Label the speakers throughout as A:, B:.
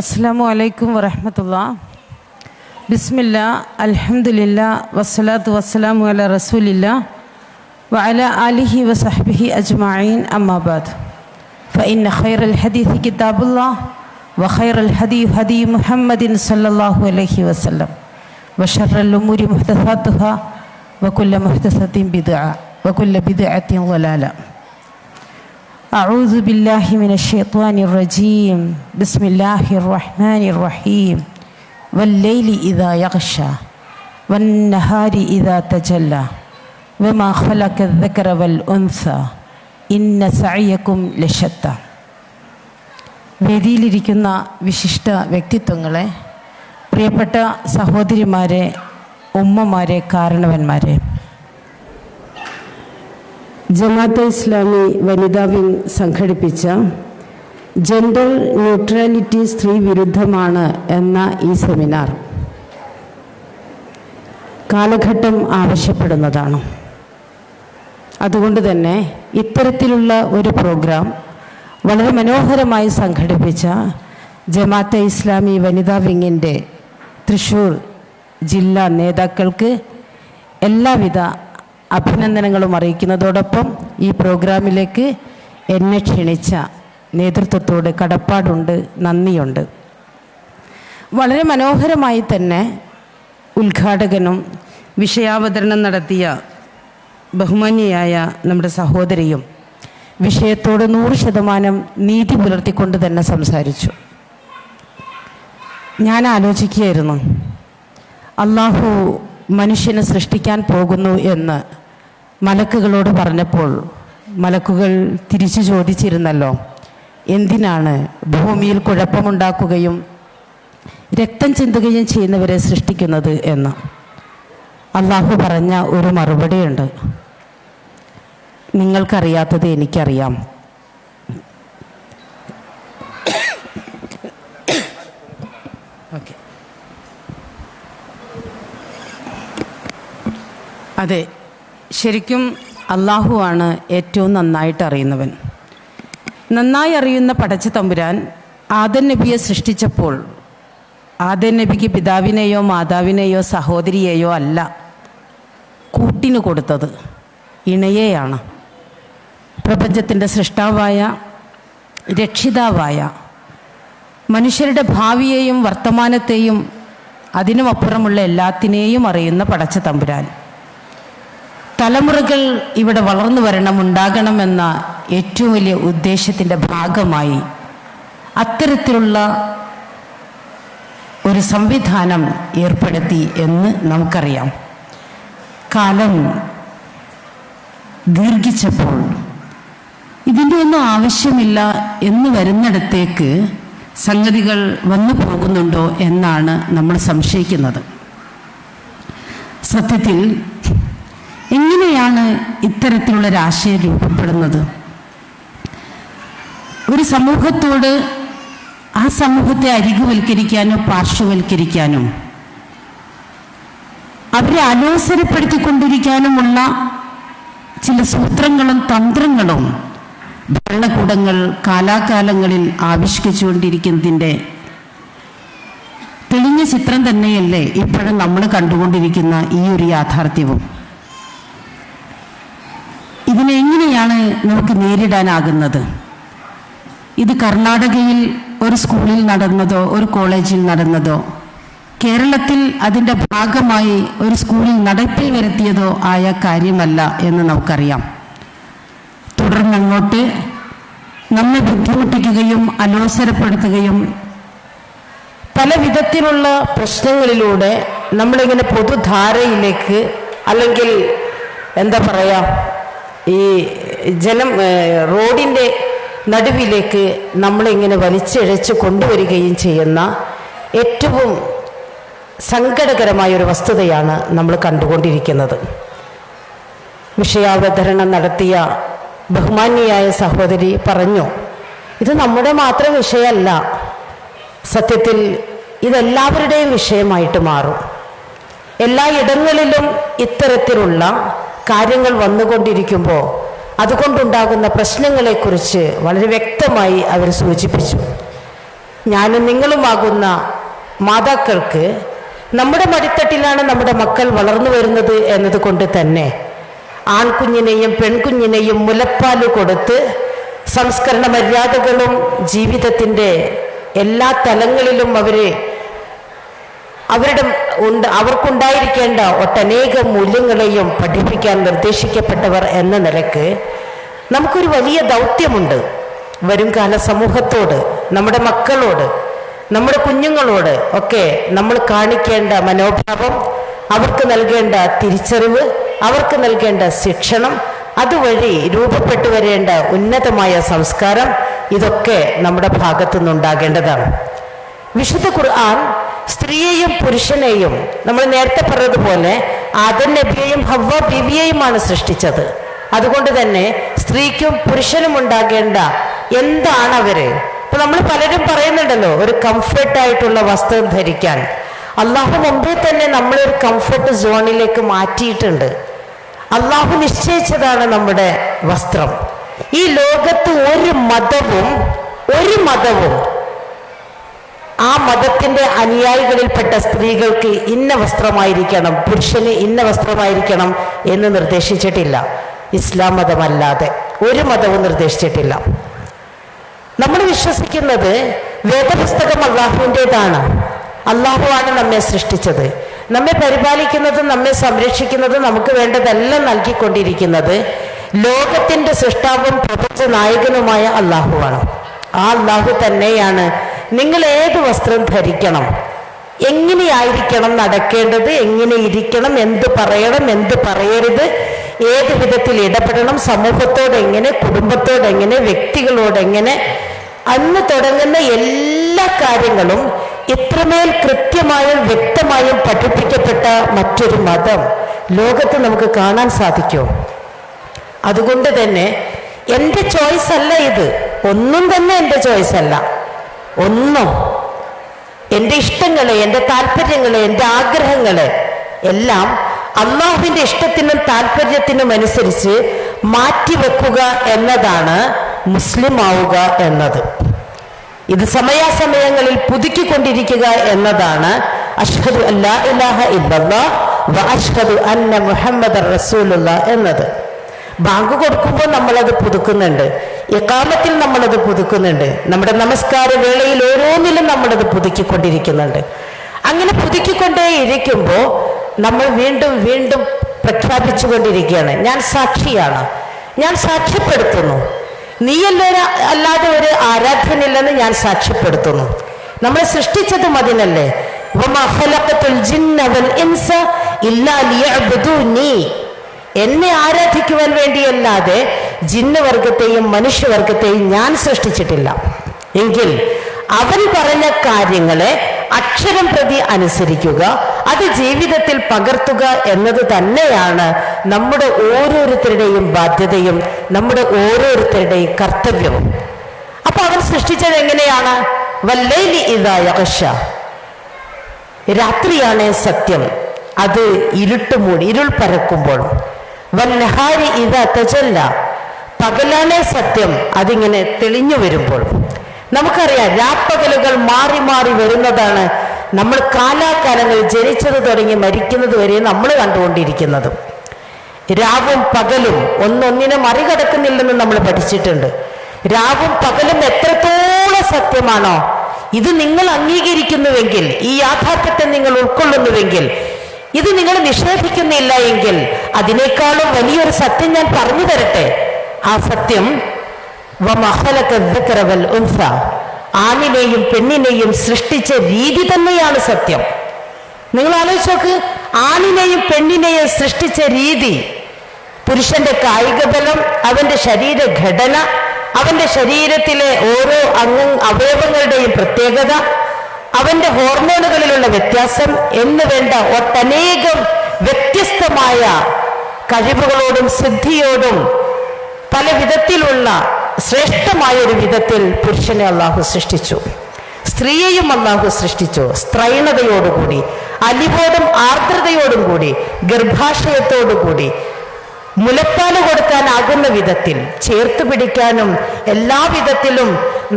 A: അസ്സാം വലൈക്കും വറഹമത്തുള്ള ബിസ്മില്ല അൽഹംദുലില്ല വസ്സലാത്തു വസ്സലാമു അല റസൂലില്ല വഅല ആലിഹി വസഹ്ബിഹി അജ്മഈൻ അമ്മാബാദ് فإن خير الحديث كتاب الله وخير الهدي هدي محمد صلى الله عليه وسلم وشر الأمور محدثاتها وكل محدثة بدعة وكل بدعة ضلالة أعوذ بالله من الشيطان الرجيم بسم الله الرحمن الرحيم والليل إذا يغشى والنهار إذا تجلى وما خلق الذكر والأنثى إن سعيكم لشتى വേദിയിലിരിക്കുന്ന വിശിഷ്ട വ്യക്തിത്വങ്ങളെ പ്രിയപ്പെട്ട സഹോദരിമാരെ ഉമ്മമാരെ കാരണവന്മാരെ ജമാഅത്തെ ഇസ്ലാമി വനിതാ വിംഗ് സംഘടിപ്പിച്ച ജെൻഡർ ന്യൂട്രാലിറ്റി സ്ത്രീ വിരുദ്ധമാണ് എന്ന ഈ സെമിനാർ. കാലഘട്ടം ആവശ്യപ്പെടുന്നതാണ്. അതുകൊണ്ട് തന്നെ ഇത്തരത്തിലുള്ള ഒരു പ്രോഗ്രാം വളരെ മനോഹരമായി സംഘടിപ്പിച്ച ജമാഅത്തെ ഇസ്ലാമി വനിതാ വിങ്ങിന്റെ തൃശ്ശൂർ ജില്ലാ നേതാക്കൾക്ക് എല്ലാവിധ അഭിനന്ദനങ്ങളും അറിയിക്കുന്നതോടൊപ്പം ഈ പ്രോഗ്രാമിലേക്ക് എന്നെ ക്ഷണിച്ച നേതൃത്വത്തോട് കടപ്പാടുണ്ട് നന്ദിയുണ്ട്. വളരെ മനോഹരമായി തന്നെ ഉദ്ഘാടകനും വിഷയാവതരണം നടത്തിയ ബഹുമാന്യയായ നമ്മുടെ സഹോദരിയും വിഷയത്തോട് നൂറ് ശതമാനം നീതി പുലർത്തിക്കൊണ്ട് തന്നെ സംസാരിച്ചു. ഞാൻ ആലോചിക്കുകയായിരുന്നു അള്ളാഹു മനുഷ്യനെ സൃഷ്ടിക്കാൻ പോകുന്നു എന്ന്. മലക്കുകളോട് പറഞ്ഞപ്പോൾ മലക്കുകൾ തിരിച്ചു ചോദിച്ചിരുന്നല്ലോ എന്തിനാണ് ഭൂമിയിൽ കുഴപ്പമുണ്ടാക്കുകയും രക്തം ചിന്തുകയും ചെയ്യുന്നവരെ സൃഷ്ടിക്കുന്നത് എന്ന്? അള്ളാഹു പറഞ്ഞ ഒരു മറുപടിയുണ്ട്. നിങ്ങൾക്കറിയാത്തത് എനിക്കറിയാം. അതെ ശരിക്കും അള്ളാഹുവാണ് ഏറ്റവും നന്നായിട്ട് അറിയുന്നവൻ. നന്നായി അറിയുന്ന പടച്ച തമ്പുരാൻ ആദൻ നബിയെ സൃഷ്ടിച്ചപ്പോൾ ആദൻ നബിക്ക് പിതാവിനെയോ മാതാവിനെയോ സഹോദരിയെയോ അല്ല കൂട്ടിന് കൊടുത്തത് ഇണയെയാണ്. പ്രപഞ്ചത്തിന്റെ സൃഷ്ടാവായ രക്ഷിതാവായ മനുഷ്യരുടെ ഭാവിയെയും വർത്തമാനത്തെയും അതിനുമപ്പുറമുള്ള എല്ലാത്തിനെയും അറിയുന്ന പടച്ച തമ്പുരാൻ. തലമുറകൾ ഇവിടെ വളർന്നു വരണം ഉണ്ടാകണമെന്ന ഏറ്റവും വലിയ ഉദ്ദേശത്തിന്റെ ഭാഗമായി അത്തരത്തിലുള്ള ഒരു സംവിധാനം ഏർപ്പെടുത്തി എന്ന് നമുക്കറിയാം. കാലം ദീർഘിച്ചപ്പോൾ ഇതിന്റെ ഒന്നും ആവശ്യമില്ല എന്ന് വരുന്നിടത്തേക്ക് സംഗതികൾ വന്നു പോകുന്നുണ്ടോ എന്നാണ് നമ്മൾ സംശയിക്കുന്നത്. സത്യത്തിൽ എങ്ങനെയാണ് ഇത്തരത്തിലുള്ള ഒരാശയം രൂപപ്പെടുന്നത്? ഒരു സമൂഹത്തോട് ആ സമൂഹത്തെ അരികുവൽക്കരിക്കാനോ പാർശ്വവൽക്കരിക്കാനോ അവരെ അലോസരപ്പെടുത്തിക്കൊണ്ടിരിക്കാനുമുള്ള ചില സൂത്രങ്ങളും തന്ത്രങ്ങളും ഭരണകൂടങ്ങൾ കാലാകാലങ്ങളിൽ ആവിഷ്കരിച്ചുകൊണ്ടിരിക്കുന്നതിന്റെ തെളിഞ്ഞ ചിത്രം തന്നെയല്ലേ ഇപ്പോഴും നമ്മൾ കണ്ടുകൊണ്ടിരിക്കുന്ന ഈ ഒരു യാഥാർത്ഥ്യവും ഇതിനെ എങ്ങനെയാണ് നമുക്ക് നേരിടാനാകുന്നത്. ഇത് കർണാടകയിൽ ഒരു സ്കൂളിൽ നടന്നതോ ഒരു കോളേജിൽ നടന്നതോ കേരളത്തിൽ അതിന്റെ ഭാഗമായി ഒരു സ്കൂളിൽ നടപ്പിൽ വരുത്തിയതോ ആയ കാര്യമല്ല എന്ന് നമുക്കറിയാം. തുടർന്നങ്ങോട്ട് നമ്മെ ബുദ്ധിമുട്ടിക്കുകയും അലോസരപ്പെടുത്തുകയും പല വിധത്തിലുള്ള പ്രശ്നങ്ങളിലൂടെ നമ്മളിങ്ങനെ പൊതുധാരയിലേക്ക് അല്ലെങ്കിൽ എന്താ പറയുക ഈ ജനം റോഡിന്റെ നടുവിലേക്ക് നമ്മളിങ്ങനെ വലിച്ചിഴച്ച് കൊണ്ടുവരികയും ചെയ്യുന്ന ഏറ്റവും സങ്കടകരമായ ഒരു വസ്തുതയാണ് നമ്മൾ കണ്ടുകൊണ്ടിരിക്കുന്നത്. വിഷയാവതരണം നടത്തിയ ബഹുമാന്യയായ സഹോദരി പറഞ്ഞു ഇത് നമ്മുടെ മാത്രം വിഷയമല്ല. സത്യത്തിൽ ഇതെല്ലാവരുടെയും വിഷയമായിട്ട് മാറും. എല്ലായിടങ്ങളിലും ഇത്തരത്തിലുള്ള കാര്യങ്ങൾ വന്നുകൊണ്ടിരിക്കുമ്പോൾ അതുകൊണ്ടുണ്ടാകുന്ന പ്രശ്നങ്ങളെക്കുറിച്ച് വളരെ വ്യക്തമായി അവർ സൂചിപ്പിച്ചു.
B: ഞാനും നിങ്ങളുമാകുന്ന മാതാക്കൾക്ക് നമ്മുടെ മടിത്തട്ടിലാണ് നമ്മുടെ മക്കൾ വളർന്നു വരുന്നത് എന്നതുകൊണ്ട് തന്നെ ആൺകുഞ്ഞിനെയും പെൺകുഞ്ഞിനെയും മുലപ്പാൽ കൊടുത്ത് സംസ്കരണ മര്യാദകളും ജീവിതത്തിന്റെ എല്ലാ തലങ്ങളിലും അവരെ അവരുടെ ഉണ്ട് അവർക്കുണ്ടായിരിക്കേണ്ട ഒട്ടനേകം മൂല്യങ്ങളെയും പഠിപ്പിക്കാൻ നിർദ്ദേശിക്കപ്പെട്ടവർ എന്ന നിലയ്ക്ക് നമുക്കൊരു വലിയ ദൗത്യമുണ്ട്. വരും കാല സമൂഹത്തോട് നമ്മുടെ മക്കളോട് നമ്മുടെ കുഞ്ഞുങ്ങളോട് ഒക്കെ നമ്മൾ കാണിക്കേണ്ട മനോഭാവം അവർക്ക് നൽകേണ്ട തിരിച്ചറിവ് അവർക്ക് നൽകേണ്ട ശിക്ഷണം അതുവഴി രൂപപ്പെട്ടു വരേണ്ട ഉന്നതമായ സംസ്കാരം ഇതൊക്കെ നമ്മുടെ ഭാഗത്തുനിന്നുണ്ടാകേണ്ടതാണ്. വിശുദ്ധ ഖുർആൻ സ്ത്രീയെയും പുരുഷനെയും നമ്മൾ നേരത്തെ പറഞ്ഞതുപോലെ ആദൻ നബിയെയും ഹവ്വ ബിവിയെയുമാണ് സൃഷ്ടിച്ചത്. അതുകൊണ്ട് തന്നെ സ്ത്രീക്കും പുരുഷനും ഉണ്ടാകേണ്ട എന്താണ് അവർ? ഇപ്പൊ നമ്മൾ പലരും പറയുന്നുണ്ടല്ലോ ഒരു കംഫർട്ട് ആയിട്ടുള്ള വസ്ത്രം ധരിക്കാൻ. അള്ളാഹു മുമ്പേ തന്നെ നമ്മളെ ഒരു കംഫർട്ട് സോണിലേക്ക് മാറ്റിയിട്ടുണ്ട്. അള്ളാഹു നിശ്ചയിച്ചതാണ് നമ്മുടെ വസ്ത്രം. ഈ ലോകത്ത് ഒരു മതവും ഒരു മതവും ആ മതത്തിന്റെ അനുയായികളിൽപ്പെട്ട സ്ത്രീകൾക്ക് ഇന്ന വസ്ത്രമായിരിക്കണം പുരുഷന് ഇന്ന വസ്ത്രമായിരിക്കണം എന്ന് നിർദ്ദേശിച്ചിട്ടില്ല. ഇസ്ലാം മതമല്ലാതെ ഒരു മതവും നിർദ്ദേശിച്ചിട്ടില്ല. നമ്മൾ വിശ്വസിക്കുന്നത് വേദപുസ്തകം അള്ളാഹുവിന്റെതാണ്. അള്ളാഹുവാണ് നമ്മെ സൃഷ്ടിച്ചത്. നമ്മെ പരിപാലിക്കുന്നതും നമ്മെ സംരക്ഷിക്കുന്നതും നമുക്ക് വേണ്ടതെല്ലാം നൽകിക്കൊണ്ടിരിക്കുന്നത് ലോകത്തിന്റെ സൃഷ്ടാവും പ്രപഞ്ച നായകനുമായ അള്ളാഹുവാണ്. ആ അള്ളാഹു തന്നെയാണ് നിങ്ങൾ ഏത് വസ്ത്രം ധരിക്കണം? എങ്ങനെയായിരിക്കണം നടക്കേണ്ടത്? എങ്ങനെ ഇരിക്കണം? എന്ത് പറയണം? എന്ത് പറയരുത്? ഏത് വിധത്തിൽ ഇടപെടണം? സമൂഹത്തോടെങ്ങനെ കുടുംബത്തോടെങ്ങനെ വ്യക്തികളോടെങ്ങനെ അന്ന് തുടങ്ങുന്ന എല്ലാ കാര്യങ്ങളും ഇത്രമേൽ കൃത്യമായും വ്യക്തമായും പഠിപ്പിക്കപ്പെട്ട മറ്റൊരു മതം ലോകത്ത് നമുക്ക് കാണാൻ സാധിക്കും. അതുകൊണ്ട് തന്നെ എന്റെ ചോയ്സ് അല്ല ഇത്. ഒന്നും തന്നെ എന്റെ ചോയ്സ് അല്ല. ഒന്നും. എന്റെ ഇഷ്ടങ്ങളെ എന്റെ താല്പര്യങ്ങളെ എന്റെ ആഗ്രഹങ്ങളെ എല്ലാം അള്ളാഹുവിന്റെ ഇഷ്ടത്തിനും താല്പര്യത്തിനും അനുസരിച്ച് മാറ്റിവെക്കുക എന്നതാണ് മുസ്ലിം ആവുക എന്നത്. ഇത് സമയാസമയങ്ങളിൽ പുതുക്കിക്കൊണ്ടിരിക്കുക എന്നതാണ്. അഷ്ഹദു അല്ലാ ഇലാഹ ഇല്ലല്ലാ വ അഷ്ഹദു അന്ന മുഹമ്മദ് റസൂലുള്ള എന്നത്. ബാങ്ക് കൊടുക്കുമ്പോൾ നമ്മളത് പുതുക്കുന്നുണ്ട്. ഇക്കാമത്തിൽ നമ്മളത് പുതുക്കുന്നുണ്ട്. നമ്മുടെ നമസ്കാര വേളയിൽ ഓരോന്നിലും നമ്മളത് പുതുക്കിക്കൊണ്ടിരിക്കുന്നുണ്ട്. അങ്ങനെ പുതുക്കിക്കൊണ്ടേ ഇരിക്കുമ്പോൾ നമ്മൾ വീണ്ടും വീണ്ടും പ്രഖ്യാപിച്ചുകൊണ്ടിരിക്കുകയാണ്. ഞാൻ സാക്ഷിയാണ്. ഞാൻ സാക്ഷ്യപ്പെടുത്തുന്നു. നീയല്ലോ അല്ലാതെ ഒരു ആരാധ്യനില്ലെന്ന് ഞാൻ സാക്ഷ്യപ്പെടുത്തുന്നു. നമ്മൾ സൃഷ്ടിച്ചതും അതിനല്ലേ. ഇൻസ ഇല്ലാ എന്നെ ആരാധിക്കുവാൻ വേണ്ടിയല്ലാതെ ജിന്നവർഗത്തെയും മനുഷ്യവർഗത്തെയും ഞാൻ സൃഷ്ടിച്ചിട്ടില്ല. എങ്കിൽ അവൻ പറഞ്ഞ കാര്യങ്ങളെ അക്ഷരം പ്രതി അനുസരിക്കുക അത് ജീവിതത്തിൽ പകർത്തുക എന്നത് തന്നെയാണ് നമ്മുടെ ഓരോരുത്തരുടെയും ബാധ്യതയും നമ്മുടെ ഓരോരുത്തരുടെയും കർത്തവ്യവും. അപ്പൊ അവൻ സൃഷ്ടിച്ചത് എങ്ങനെയാണ്? വല്ലൈലി ഇതായ രാത്രിയാണ് സത്യം. അത് ഇരുട്ട് മൂടി ഇരുൾ പരക്കുമ്പോൾ വന്നഹാരി ഇതാ തജല്ല. പകലാണേ സത്യം അതിങ്ങനെ തെളിഞ്ഞു വരുമ്പോൾ. നമുക്കറിയാം രാപ്പകലുകൾ മാറി മാറി വരുന്നതാണ് നമ്മൾ കാലാകാലങ്ങൾ ജനിച്ചത് തുടങ്ങി മരിക്കുന്നത് വരെ നമ്മൾ കണ്ടുകൊണ്ടിരിക്കുന്നത്. രാവും പകലും ഒന്നൊന്നിനെ മറികടക്കുന്നില്ലെന്ന് നമ്മൾ പഠിച്ചിട്ടുണ്ട്. രാവും പകലും എത്രത്തോളം സത്യമാണോ ഇത് നിങ്ങൾ അംഗീകരിക്കുന്നുവെങ്കിൽ ഈ യാഥാർത്ഥ്യത്തെ നിങ്ങൾ ഉൾക്കൊള്ളുന്നുവെങ്കിൽ ഇത് നിങ്ങൾ നിഷേധിക്കുന്നില്ല എങ്കിൽ അതിനേക്കാളും വലിയൊരു സത്യം ഞാൻ പറഞ്ഞു തരട്ടെ. ആ സത്യം ആണിനെയും പെണ്ണിനെയും സൃഷ്ടിച്ച രീതി തന്നെയാണ് സത്യം. നിങ്ങൾ ആലോചിച്ച് നോക്ക് ആണിനെയും പെണ്ണിനെയും സൃഷ്ടിച്ച രീതി പുരുഷന്റെ കായിക ബലം അവന്റെ ശരീരഘടന അവന്റെ ശരീരത്തിലെ ഓരോ അംഗ അവയവങ്ങളുടെയും പ്രത്യേകത അവന്റെ ഹോർമോണുകളിലുള്ള വ്യത്യാസം എന്ന് വേണ്ട ഒട്ടനേകം വ്യത്യസ്തമായ കഴിവുകളോടും സിദ്ധിയോടും പല വിധത്തിലുള്ള ശ്രേഷ്ഠമായ ഒരു വിധത്തിൽ പുരുഷനെ അള്ളാഹു സൃഷ്ടിച്ചു. സ്ത്രീയെയും അള്ളാഹു സൃഷ്ടിച്ചു. സ്ത്രൈണതയോടുകൂടി അലിവോടും ആർദ്രതയോടും കൂടി ഗർഭാശയത്തോടുകൂടി മുലപ്പാൽ കൊടുക്കാനാകുന്ന വിധത്തിൽ ചേർത്ത് പിടിക്കാനും എല്ലാ വിധത്തിലും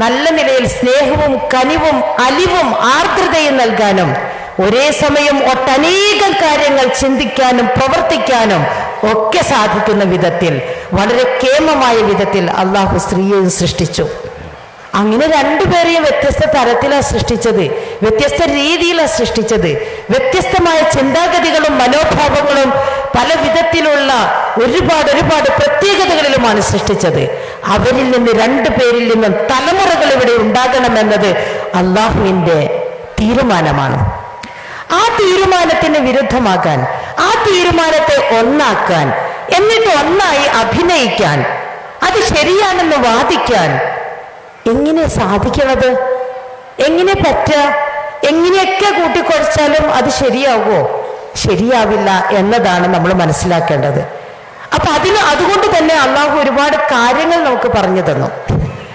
B: നല്ല നിലയിൽ സ്നേഹവും കനിവും അലിവും ആർദ്രതയും നൽകാനും ഒരേ സമയം ഒട്ടനേകം കാര്യങ്ങൾ ചിന്തിക്കാനും പ്രവർത്തിക്കാനും ഒക്കെ സാധിക്കുന്ന വിധത്തിൽ വളരെ കേമമായ വിധത്തിൽ അള്ളാഹു സ്ത്രീയെയും സൃഷ്ടിച്ചു. അങ്ങനെ രണ്ടുപേരെയും വ്യത്യസ്ത തരത്തിലാണ് സൃഷ്ടിച്ചത് വ്യത്യസ്ത രീതിയിലാണ് സൃഷ്ടിച്ചത്. വ്യത്യസ്തമായ ചിന്താഗതികളും മനോഭാവങ്ങളും പല വിധത്തിലുള്ള ഒരുപാട് ഒരുപാട് പ്രത്യേകതകളിലുമാണ് സൃഷ്ടിച്ചത്. അവരിൽ നിന്ന് രണ്ടു പേരിൽ നിന്നും തലമുറകൾ ഇവിടെ ഉണ്ടാകണമെന്നത് അള്ളാഹുവിന്റെ തീരുമാനമാണ്. ആ തീരുമാനത്തിന് വിരുദ്ധമാക്കാൻ ആ തീരുമാനത്തെ ഒന്നാക്കാൻ എന്നിട്ട് ഒന്നായി അഭിനയിക്കാൻ അത് ശരിയാണെന്ന് വാദിക്കാൻ എങ്ങനെ സാധിക്കണത്? എങ്ങനെ പറ്റുക? എങ്ങനെയൊക്കെ കൂട്ടിക്കുറച്ചാലും അത് ശരിയാവുമോ? ശരിയാവില്ല എന്നതാണ് നമ്മൾ മനസ്സിലാക്കേണ്ടത്. അപ്പൊ അതിന് അതുകൊണ്ട് തന്നെ അള്ളാഹു ഒരുപാട് കാര്യങ്ങൾ നമുക്ക് പറഞ്ഞു തന്നു.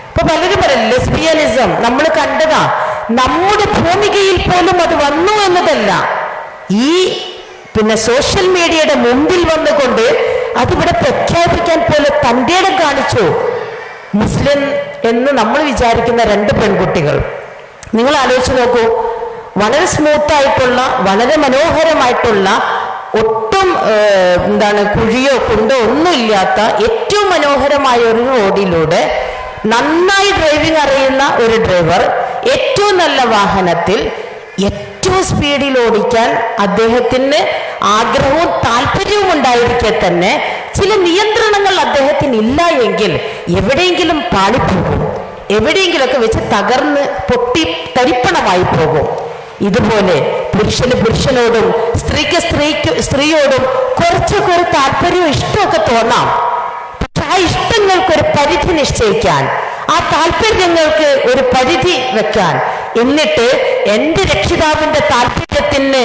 B: ഇപ്പൊ പലരും പറയും ലെസ്ബിയനിസം നമ്മൾ കണ്ടതാ. നമ്മുടെ ഭൂമികയിൽ പോലും അത് വന്നു എന്നതല്ല. ഈ പിന്നെ സോഷ്യൽ മീഡിയയുടെ മുമ്പിൽ വന്നുകൊണ്ട് അതിവിടെ പ്രഖ്യാപിക്കാൻ പോലെ തന്റെ കാണിച്ചു. മുസ്ലിം എന്ന് നമ്മൾ വിചാരിക്കുന്ന രണ്ട് പെൺകുട്ടികൾ. നിങ്ങൾ ആലോചിച്ച് നോക്കൂ. വളരെ സ്മൂത്ത് ആയിട്ടുള്ള വളരെ മനോഹരമായിട്ടുള്ള ഒട്ടും എന്താണ് കുഴിയോ കുണ്ടോ ഒന്നുമില്ലാത്ത ഏറ്റവും മനോഹരമായ ഒരു റോഡിലൂടെ നന്നായി ഡ്രൈവിംഗ് അറിയുന്ന ഒരു ഡ്രൈവർ ഏറ്റവും നല്ല വാഹനത്തിൽ ഏറ്റവും സ്പീഡിൽ ഓടിക്കാൻ അദ്ദേഹത്തിന് ആഗ്രഹവും താല്പര്യവും ഉണ്ടായിരിക്കെ തന്നെ ചില നിയന്ത്രണങ്ങൾ അദ്ദേഹത്തിന് ഇല്ല എങ്കിൽ എവിടെയെങ്കിലും പാളിപ്പോകും. എവിടെയെങ്കിലുമൊക്കെ വെച്ച് തകർന്ന് പൊട്ടി തരിപ്പണമായി പോകും. ഇതുപോലെ പുരുഷന് പുരുഷനോടും സ്ത്രീക്ക് സ്ത്രീക്ക് സ്ത്രീയോടും കുറച്ചൊക്കെ ഒരു താല്പര്യവും ഇഷ്ടമൊക്കെ തോന്നാം. പക്ഷെ ആ ഇഷ്ടങ്ങൾക്ക് ഒരു പരിധി നിശ്ചയിക്കാൻ ആ താല്പര്യങ്ങൾക്ക് ഒരു പരിധി വെക്കാൻ. എന്നിട്ട് എന്റെ രക്ഷിതാവിന്റെ താല്പര്യത്തിന്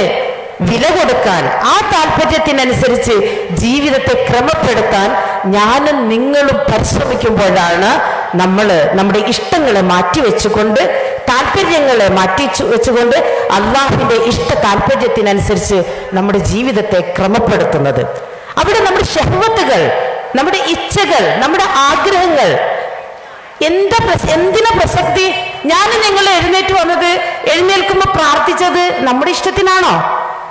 B: വില കൊടുക്കാൻ ആ താല്പര്യത്തിനനുസരിച്ച് ജീവിതത്തെ ക്രമപ്പെടുത്താൻ ഞാനും നിങ്ങളും പരിശ്രമിക്കുമ്പോഴാണ് നമ്മൾ നമ്മുടെ ഇഷ്ടങ്ങളെ മാറ്റിവെച്ചുകൊണ്ട് താല്പര്യങ്ങളെ മാറ്റി വെച്ചുകൊണ്ട് അള്ളാഹിന്റെ ഇഷ്ട താല്പര്യത്തിനനുസരിച്ച് നമ്മുടെ ജീവിതത്തെ ക്രമപ്പെടുത്തുന്നത്. അവിടെ നമ്മുടെ ഷഹ്വത്തുകൾ നമ്മുടെ ഇച്ഛകൾ നമ്മുടെ ആഗ്രഹങ്ങൾ എന്താ എന്തിനാ പ്രസക്തി? ഞാൻ നിങ്ങൾ എഴുന്നേറ്റ് വന്നത് എഴുന്നേൽക്കുമ്പോൾ പ്രാർത്ഥിച്ചത് നമ്മുടെ ഇഷ്ടത്തിനാണോ?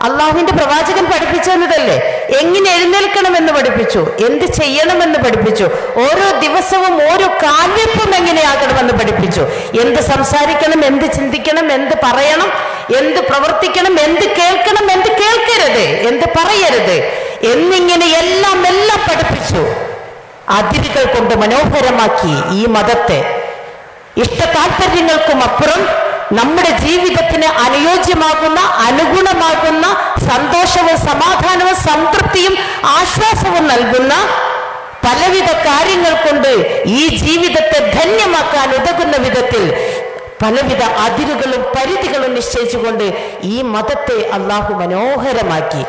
B: അള്ളാഹുവിന്റെ പ്രവാചകൻ പഠിപ്പിച്ചു എന്നതല്ലേ? എങ്ങനെ എഴുന്നേൽക്കണമെന്ന് പഠിപ്പിച്ചു? എന്ത് ചെയ്യണമെന്ന് പഠിപ്പിച്ചു? ഓരോ ദിവസവും ഓരോ കാൽവെപ്പും എങ്ങനെയാകണമെന്ന് പഠിപ്പിച്ചു? എന്ത് സംസാരിക്കണം എന്ത് ചിന്തിക്കണം എന്ത് പറയണം എന്ത് പ്രവർത്തിക്കണം എന്ത് കേൾക്കണം എന്ത് കേൾക്കരുത് എന്ത് പറയരുത് എന്നിങ്ങനെ എല്ലാം എല്ലാം പഠിപ്പിച്ചു. അതിരുകൾ കൊണ്ട് മനോഹരമാക്കി ഈ മതത്തെ. ഇഷ്ട താല്പര്യങ്ങൾക്കും അപ്പുറം നമ്മുടെ ജീവിതത്തിന് അനുയോജ്യമാകുന്ന അനുഗുണമാകുന്ന സന്തോഷവും സമാധാനവും സംതൃപ്തിയും ആശ്വാസവും നൽകുന്ന പലവിധ കാര്യങ്ങൾ കൊണ്ട് ഈ ജീവിതത്തെ ധന്യമാക്കാൻ ഉതകുന്ന വിധത്തിൽ പലവിധ അതിരുകളും പരിധികളും നിശ്ചയിച്ചുകൊണ്ട് ഈ മതത്തെ അള്ളാഹു മനോഹരമാക്കി.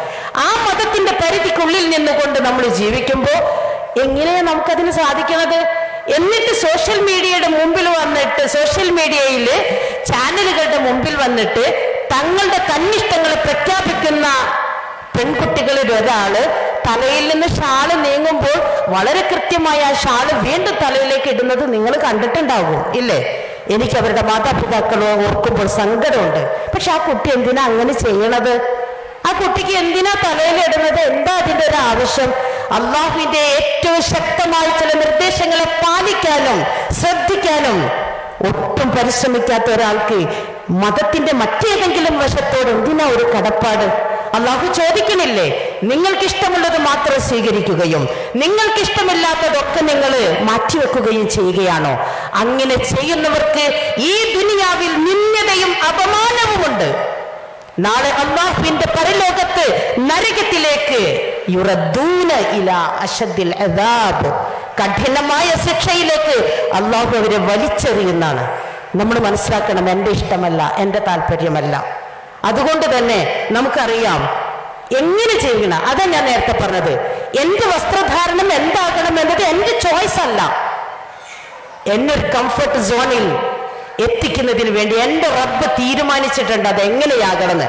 B: ആ മതത്തിന്റെ പരിധിക്കുള്ളിൽ നിന്നുകൊണ്ട് നമ്മൾ ജീവിക്കുമ്പോൾ എങ്ങനെയാണ് നമുക്കതിന് സാധിക്കുന്നത്? എന്നിട്ട് സോഷ്യൽ മീഡിയയുടെ മുമ്പിൽ വന്നിട്ട് സോഷ്യൽ മീഡിയയിൽ ചാനലുകളുടെ മുമ്പിൽ വന്നിട്ട് തങ്ങളുടെ തന്നിഷ്ടങ്ങളെ പ്രഖ്യാപിക്കുന്ന പെൺകുട്ടികളിൽ ഒരാൾ തലയിൽ നിന്ന് ഷാൾ നീങ്ങുമ്പോൾ വളരെ കൃത്യമായി ആ ഷാൾ വീണ്ടും തലയിലേക്ക് ഇടുന്നത് നിങ്ങൾ കണ്ടിട്ടുണ്ടാകും ഇല്ലേ? എനിക്ക് അവരുടെ മാതാപിതാക്കളോ ഓർക്കുമ്പോൾ സങ്കടമുണ്ട്. പക്ഷെ ആ കുട്ടി എന്തിനാ അങ്ങനെ ചെയ്യണത്? ആ കുട്ടിക്ക് എന്തിനാ തലയിൽ ഇടുന്നത്? എന്താ അതിന്റെ ഒരു ആവശ്യം? അള്ളാഹുവിന്റെ ഏറ്റവും ശക്തമായ ചില നിർദ്ദേശങ്ങളെ പാലിക്കാനും ശ്രദ്ധിക്കാനും ഒട്ടും പരിശ്രമിക്കാത്ത ഒരാൾക്ക് മതത്തിന്റെ മറ്റേതെങ്കിലും വശത്തോട് എന്തിനാ ഒരു കടപ്പാട്? അള്ളാഹു ചോദിക്കണില്ലേ നിങ്ങൾക്ക് ഇഷ്ടമുള്ളത് മാത്രം സ്വീകരിക്കുകയും നിങ്ങൾക്ക് ഇഷ്ടമില്ലാത്തതൊക്കെ നിങ്ങൾ മാറ്റിവെക്കുകയും ചെയ്യുകയാണോ? അങ്ങനെ ചെയ്യുന്നവർക്ക് ഈ ദുനിയാവിൽ നിന്യതയും അപമാനവുമുണ്ട്. നാളെ അള്ളാഹുവിന്റെ പരലോകത്ത് നരകത്തിലേക്ക് കഠിനമായ ശിക്ഷയിലേക്ക് അള്ളാഹു അവരെ വലിച്ചെറിയുന്നതാണ്. നമ്മൾ മനസ്സിലാക്കണം എന്റെ ഇഷ്ടമല്ല എന്റെ താല്പര്യമല്ല. അതുകൊണ്ട് തന്നെ നമുക്കറിയാം എങ്ങനെ ചെയ്യണം. അതാ ഞാൻ നേരത്തെ പറഞ്ഞത്. എന്റെ വസ്ത്രധാരണം എന്താകണം എന്നത് എന്റെ ചോയ്സ് അല്ല. എന്നൊരു കംഫർട്ട് സോണിൽ എത്തിക്കുന്നതിന് വേണ്ടി എന്റെ റബ്ബ് തീരുമാനിച്ചിട്ടുണ്ട് അത് എങ്ങനെയാകണമെന്ന്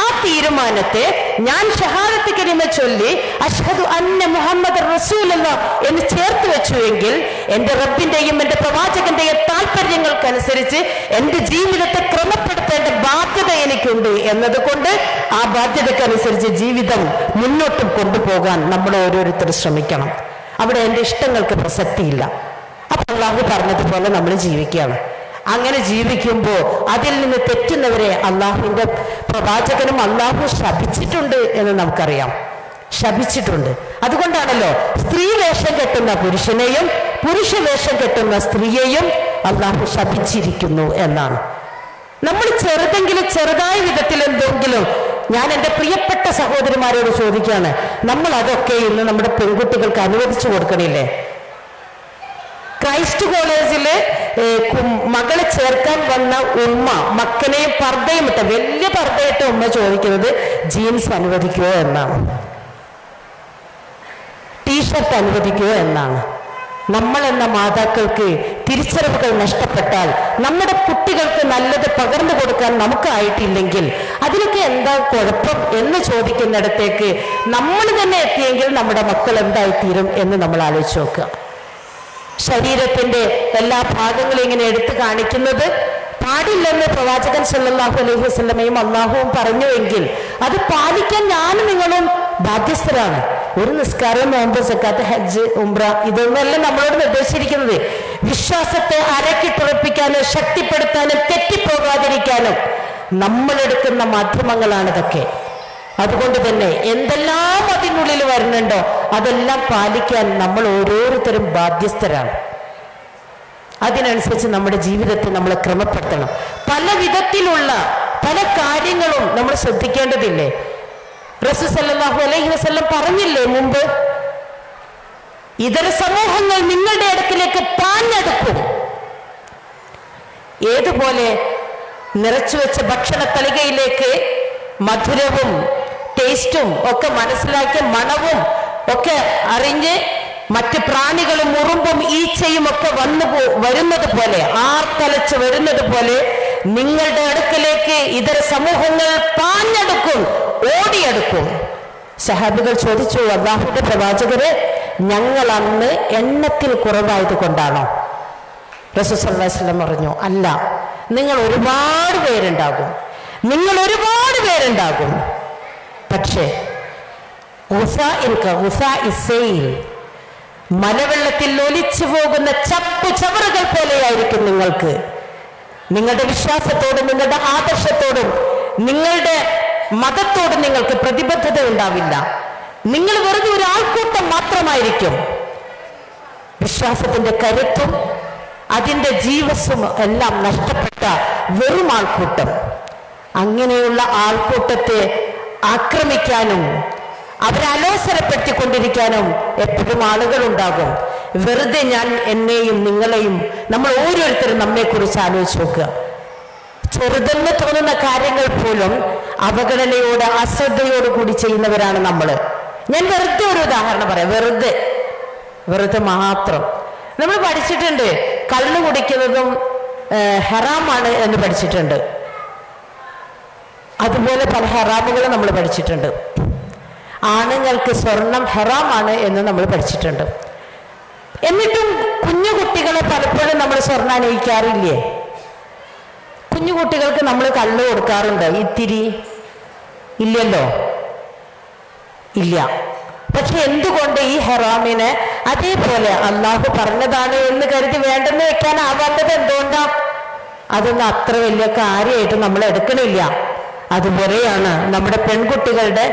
B: ആ തീരുമാനത്തെ ഞാൻ ഷഹാദത്ത് കരിമ ചൊല്ലി അഷ്ഹദു അന്ന മുഹമ്മദ് റസൂലല്ല എന്ന് ചേർത്ത് വെച്ചു എങ്കിൽ എന്റെ റബ്ബിന്റെയും എന്റെ പ്രവാചകന്റെയും താല്പര്യങ്ങൾക്കനുസരിച്ച് എന്റെ ജീവിതത്തെ ക്രമപ്പെടുത്തേണ്ട ബാധ്യത എനിക്കുണ്ട് എന്നതുകൊണ്ട് ആ ബാധ്യതക്കനുസരിച്ച് ജീവിതം മുന്നോട്ട് കൊണ്ടുപോകാൻ നമ്മൾ ഓരോരുത്തർ ശ്രമിക്കണം. അവിടെ എന്റെ ഇഷ്ടങ്ങൾക്ക് പ്രസക്തിയില്ല. അപ്പൊ അള്ളാഹു പറഞ്ഞതുപോലെ നമ്മൾ ജീവിക്കുകയാണ്. അങ്ങനെ ജീവിക്കുമ്പോൾ അതിൽ നിന്ന് തെറ്റുന്നവരെ അള്ളാഹുവിന്റെ പ്രവാചകനും അള്ളാഹു ശപിച്ചിട്ടുണ്ട് എന്ന് നമുക്കറിയാം. ശപിച്ചിട്ടുണ്ട്. അതുകൊണ്ടാണല്ലോ സ്ത്രീ വേഷം കെട്ടുന്ന പുരുഷനെയും പുരുഷ വേഷം കെട്ടുന്ന സ്ത്രീയെയും അള്ളാഹു ശപിച്ചിരിക്കുന്നു എന്നാണ്. നമ്മൾ ചെറുതെങ്കിലും ചെറുതായ വിധത്തിൽ എന്തെങ്കിലും ഞാൻ എന്റെ പ്രിയപ്പെട്ട സഹോദരിമാരോട് ചോദിക്കുകയാണ് നമ്മൾ അതൊക്കെ ഇന്ന് നമ്മുടെ പെൺകുട്ടികൾക്ക് അനുവദിച്ചു കൊടുക്കണില്ലേ? ക്രൈസ്റ്റ് കോളേജിൽ മകളെ ചേർക്കാൻ വന്ന ഉമ്മ മക്കനെ പർദ്ദയും ഇട്ട വലിയ പർദ്ദയിട്ട ഉമ്മ ചോദിക്കുന്നത് ജീൻസ് അനുവദിക്കുമോ എന്നാണ്. ടീഷർട്ട് അനുവദിക്കുമോ എന്നാണ്. നമ്മൾ എന്ന മാതാക്കൾക്ക് തിരിച്ചറിവുകൾ നഷ്ടപ്പെട്ടാൽ നമ്മുടെ കുട്ടികൾക്ക് നല്ലത് പകർന്നു കൊടുക്കാൻ നമുക്കായിട്ടില്ലെങ്കിൽ അതിനൊക്കെ എന്താ കുഴപ്പം എന്ന് ചോദിക്കുന്നിടത്തേക്ക് നമ്മൾ തന്നെ എത്തിയെങ്കിൽ നമ്മുടെ മക്കൾ എന്തായിത്തീരും എന്ന് നമ്മൾ ആലോചിച്ച് നോക്കുക. ശരീരത്തിന്റെ എല്ലാ ഭാഗങ്ങളും ഇങ്ങനെ എടുത്തു കാണിക്കുന്നത് പാടില്ലെന്ന് പ്രവാചകൻ സല്ലാഹു അലൈഹി വസ്ലമയും അള്ളാഹുവും പറഞ്ഞുവെങ്കിൽ അത് പാലിക്കാൻ ഞാനും നിങ്ങളും ബാധ്യസ്ഥരാണ്. ഒരു നിസ്കാരം നോമ്പ് സക്കാത്ത് ഹജ്ജ് ഉംറ ഇതൊന്നല്ല നമ്മളോട് നിർദ്ദേശിച്ചിരിക്കുന്നത്. വിശ്വാസത്തെ അരക്കിട്ടുറപ്പിക്കാനും ശക്തിപ്പെടുത്താനും തെറ്റിപ്പോകാതിരിക്കാനും നമ്മളെടുക്കുന്ന മാധ്യമങ്ങളാണ് ഇതൊക്കെ അതുകൊണ്ട് തന്നെ എന്തെല്ലാം അതിനുള്ളിൽ വരുന്നുണ്ടോ അതെല്ലാം പാലിക്കാൻ നമ്മൾ ഓരോരുത്തരും ബാധ്യസ്ഥരാണ്. അതിനനുസരിച്ച് നമ്മുടെ ജീവിതത്തെ നമ്മൾ ക്രമപ്പെടുത്തണം. പല വിധത്തിലുള്ള പല കാര്യങ്ങളും നമ്മൾ ശ്രദ്ധിക്കേണ്ടതില്ലേ? റസു സല്ലാഹു അലൈഹി വസല്ലം പറഞ്ഞില്ലേ മുമ്പ്? ഇതര സമൂഹങ്ങൾ നിങ്ങളുടെ അടുക്കിലേക്ക് പാഞ്ഞെടുക്കും ഏതുപോലെ നിറച്ചു വെച്ച ഭക്ഷണ തളികയിലേക്ക് മധുരവും ടേസ്റ്റും ഒക്കെ മനസ്സിലാക്കി മണവും ഒക്കെ അറിഞ്ഞ് മറ്റ് പ്രാണികളും ഉറുമ്പും ഈച്ചയും ഒക്കെ വന്നു വരുന്നത് പോലെ ആർത്തലച്ച് വരുന്നത് പോലെ നിങ്ങളുടെ അടുക്കലേക്ക് ഇതര സമൂഹങ്ങൾ പാഞ്ഞെടുക്കും ഓടിയെടുക്കും. സഹാബികൾ ചോദിച്ചു അള്ളാഹുന്റെ പ്രവാചകര് ഞങ്ങൾ അന്ന് എണ്ണത്തിൽ കുറവായത് കൊണ്ടാണോ? റസൂസല്ലാസ്ലം പറഞ്ഞു അല്ല നിങ്ങൾ ഒരുപാട് പേരുണ്ടാകും. നിങ്ങൾ ഒരുപാട് പേരുണ്ടാകും. പക്ഷേ ഇസയിൽ മലവെള്ളത്തിൽ ഒലിച്ചു പോകുന്ന ചപ്പു ചവറുകൾ പോലെയായിരിക്കും നിങ്ങൾക്ക്. നിങ്ങളുടെ വിശ്വാസത്തോടും നിങ്ങളുടെ ആദർശത്തോടും നിങ്ങളുടെ മതത്തോടും നിങ്ങൾക്ക് പ്രതിബദ്ധത ഉണ്ടാവില്ല. നിങ്ങൾ വെറുതെ ഒരു ആൾക്കൂട്ടം മാത്രമായിരിക്കും. വിശ്വാസത്തിന്റെ കരുത്തും അതിന്റെ ജീവസ്സും എല്ലാം നഷ്ടപ്പെട്ട വെറും ആൾക്കൂട്ടം. അങ്ങനെയുള്ള ആൾക്കൂട്ടത്തെ ആക്രമിക്കാനും അവരെ അലോസരപ്പെടുത്തിക്കൊണ്ടിരിക്കാനും എപ്പോഴും ആളുകൾ ഉണ്ടാകും വെറുതെ ഞാൻ എന്നെയും നിങ്ങളെയും നമ്മൾ ഓരോരുത്തരും നമ്മെക്കുറിച്ച് ആലോചിച്ച് നോക്കുക. ചെറുതെന്ന് തോന്നുന്ന കാര്യങ്ങൾ പോലും അവഗണനയോട് അശ്രദ്ധയോട് കൂടി ചെയ്യുന്നവരാണ് നമ്മൾ. ഞാൻ വെറുതെ ഒരു ഉദാഹരണം പറയാം. വെറുതെ. വെറുതെ മാത്രം. നമ്മൾ പഠിച്ചിട്ടുണ്ട്. കള്ളു കുടിക്കുന്നതും ഹറാമാണ് എന്ന് പഠിച്ചിട്ടുണ്ട്. അതുപോലെ പല ഹറാമുകളും നമ്മൾ പഠിച്ചിട്ടുണ്ട്. ആണുങ്ങൾക്ക് സ്വർണം ഹറാമാണ് എന്ന് നമ്മൾ പഠിച്ചിട്ടുണ്ട്. എന്നിട്ടും കുഞ്ഞു കുട്ടികളെ പലപ്പോഴും നമ്മൾ സ്വർണം അണിയിക്കാറില്ലേ? കുഞ്ഞു കുട്ടികൾക്ക് നമ്മൾ കള്ള് കൊടുക്കാറുണ്ട്. ഇത്തിരി ഇല്ലല്ലോ? ഇല്ല. പക്ഷെ എന്തുകൊണ്ട് ഈ ഹെറാമിനെ അതേപോലെ അള്ളാഹു പറഞ്ഞതാണ് എന്ന് കരുതി വേണ്ടെന്ന് വെക്കാനാവാത്തത് എന്തുകൊണ്ടാ? അതൊന്നും അത്ര വലിയ കാര്യമായിട്ട് നമ്മൾ എടുക്കണില്ല. അതുപോലെയാണ് നമ്മുടെ പെൺകുട്ടികളുടെ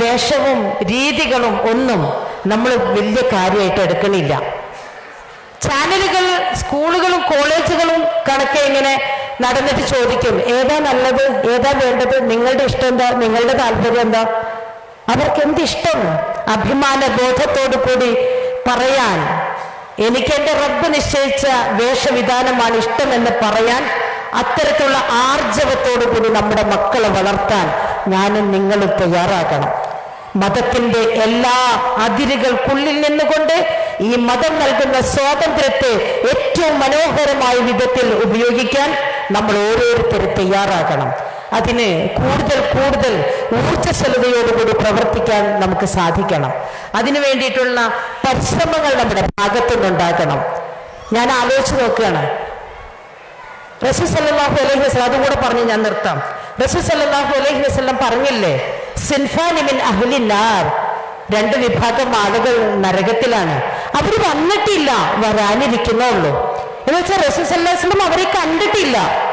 B: വേഷവും രീതികളും ഒന്നും നമ്മൾ വലിയ കാര്യമായിട്ട് എടുക്കണില്ല. ചാനലുകൾ സ്കൂളുകളും കോളേജുകളും കണക്കെ ഇങ്ങനെ നടന്നിട്ട് ചോദിക്കും ഏതാ നല്ലത്? ഏതാ വേണ്ടത്? നിങ്ങളുടെ ഇഷ്ടം എന്താ? നിങ്ങളുടെ താല്പര്യം എന്താ? അവർക്ക് എന്ത് ഇഷ്ടം അഭിമാന ബോധത്തോടു കൂടി പറയാൻ എനിക്ക് എന്റെ റബ്ബ് നിശ്ചയിച്ച വേഷവിധാനമാണ് ഇഷ്ടമെന്ന് പറയാൻ അത്തരത്തിലുള്ള ആർജവത്തോടു കൂടി നമ്മുടെ മക്കളെ വളർത്താൻ ഞാനും നിങ്ങളും തയ്യാറാകണം. മതത്തിന്റെ എല്ലാ അതിരുകൾക്കുള്ളിൽ നിന്നുകൊണ്ട് ഈ മതം നൽകുന്ന സ്വാതന്ത്ര്യത്തെ ഏറ്റവും മനോഹരമായ വിധത്തിൽ ഉപയോഗിക്കാൻ നമ്മൾ ഓരോരുത്തരും തയ്യാറാകണം. അതിന് കൂടുതൽ കൂടുതൽ ഊർജസ്വലതയോടുകൂടി പ്രവർത്തിക്കാൻ നമുക്ക് സാധിക്കണം. അതിനു വേണ്ടിയിട്ടുള്ള പരിശ്രമങ്ങൾ നമ്മുടെ ഭാഗത്തുനിന്നുണ്ടാക്കണം ഞാൻ ആലോചിച്ച് നോക്കുകയാണ്. റസൂൽ അലൈഹി വസ്ലം അതും കൂടെ പറഞ്ഞ് ഞാൻ നിർത്താം. റസൂൽ അലൈഹി വസ്ലം പറഞ്ഞില്ലേ? സിൻഫാനിമിൻ അഹ്ലി നാർ. രണ്ട് വിഭാഗം ആളുകൾ നരകത്തിലാണ്. അവർ വന്നിട്ടില്ല. വരാനിരിക്കുന്നുള്ളൂ. എന്ന് വെച്ചാൽ റസൂൽ സല്ലല്ലാഹു അലൈഹി അവരെ കണ്ടിട്ടില്ല.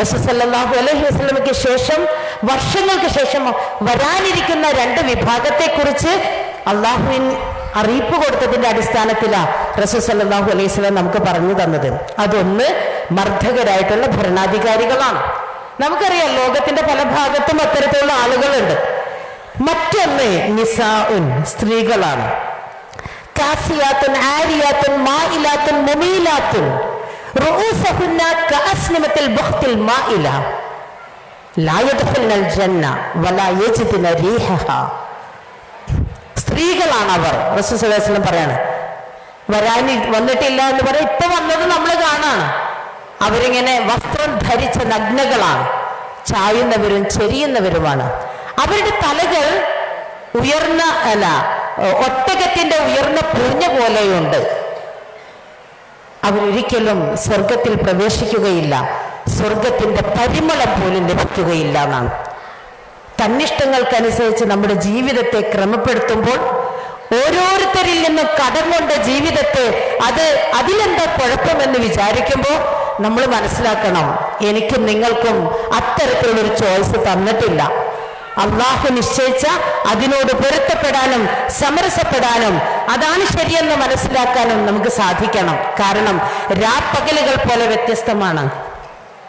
B: റസൂൽ അലൈഹി വസല്ലമയ്ക്ക് ശേഷം വർഷങ്ങൾക്ക് ശേഷം വരാനിരിക്കുന്ന രണ്ട് വിഭാഗത്തെക്കുറിച്ച് അള്ളാഹുവിൻ അറിയിപ്പ് കൊടുത്തതിന്റെ അടിസ്ഥാനത്തിലാണ് സല്ലല്ലാഹു അലൈഹി വസല്ലം നമുക്ക് പറഞ്ഞു തന്നത്. അതൊന്ന് മർദ്ദകരായിട്ടുള്ള ഭരണാധികാരികളാണ്. നമുക്കറിയാം ലോകത്തിന്റെ പല ഭാഗത്തും അത്തരത്തിലുള്ള ആളുകളുണ്ട്. മറ്റൊന്ന് നിസാഉൻ സ്ത്രീകളാണ്. കാസിയാത്തുൻ ആരിയാത്തുൻ മായിലാത്തുൻ മുമീലാത്തുൻ. സ്ത്രീകളാണ് അവർ. പറയാണ് വരാനി വന്നിട്ടില്ല എന്ന് പറയാം. ഇപ്പൊ വന്നത് നമ്മൾ കാണാണ്. അവരിങ്ങനെ വസ്ത്രം ധരിച്ച നഗ്നകളാണ്. ചായുന്നവരും ചെരിയുന്നവരുമാണ്. അവരുടെ തലകൾ ഉയർന്ന അല്ല ഒട്ടകത്തിന്റെ ഉയർന്ന പൂഞ്ഞ പോലെയുണ്ട്. അവരൊരിക്കലും സ്വർഗത്തിൽ പ്രവേശിക്കുകയില്ല. സ്വർഗത്തിന്റെ പരിമളം പോലും ലഭിക്കുകയില്ല എന്നാണ്. തന്നിഷ്ടങ്ങൾക്കനുസരിച്ച് നമ്മുടെ ജീവിതത്തെ ക്രമപ്പെടുത്തുമ്പോൾ ഓരോരുത്തരിൽ നിന്നും കടം കൊണ്ട ജീവിതത്തെ അത് അതിലെന്താ കുഴപ്പമെന്ന് വിചാരിക്കുമ്പോൾ നമ്മൾ മനസ്സിലാക്കണം. എനിക്കും നിങ്ങൾക്കും അത്തരത്തിലുള്ളൊരു ചോയ്സ് തന്നിട്ടില്ല. അള്ളാഹു നിശ്ചയിച്ച അതിനോട് പൊരുത്തപ്പെടാനും സമരസപ്പെടാനും അതാണ് ശരിയെന്ന് മനസ്സിലാക്കാനും നമുക്ക് സാധിക്കണം. കാരണം രാപ്പകലുകൾ പോലെ വ്യത്യസ്തമാണ്.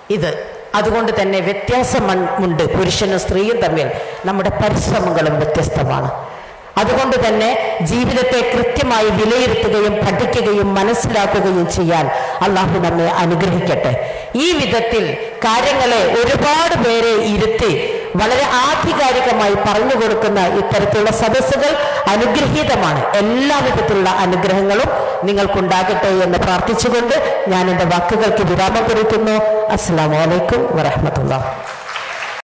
B: ഇത് അതുകൊണ്ട് തന്നെ വ്യത്യാസം ഉണ്ട് പുരുഷനും സ്ത്രീയും തമ്മിൽ നമ്മുടെ പരിശ്രമങ്ങളും വ്യത്യസ്തമാണ്. അതുകൊണ്ട് തന്നെ ജീവിതത്തെ കൃത്യമായി വിലയിരുത്തുകയും പഠിക്കുകയും മനസ്സിലാക്കുകയും ചെയ്യാൻ അള്ളാഹു നമ്മെ അനുഗ്രഹിക്കട്ടെ. ഈ വിധത്തിൽ കാര്യങ്ങളെ ഒരുപാട് പേരെ ഇരുത്തി വളരെ ആധികാരികമായി പറഞ്ഞു കൊടുക്കുന്ന ഇത്തരത്തിലുള്ള സദസ്സുകൾ അനുഗ്രഹീതമാണ്. എല്ലാ വിധത്തിലുള്ള അനുഗ്രഹങ്ങളും നിങ്ങൾക്കുണ്ടാകട്ടെ എന്ന് പ്രാർത്ഥിച്ചുകൊണ്ട് ഞാൻ എന്റെ വാക്കുകൾക്ക് വിരാമം കുറിക്കുന്നു. അസ്സാം വലൈക്കും വരഹമത്തുള്ള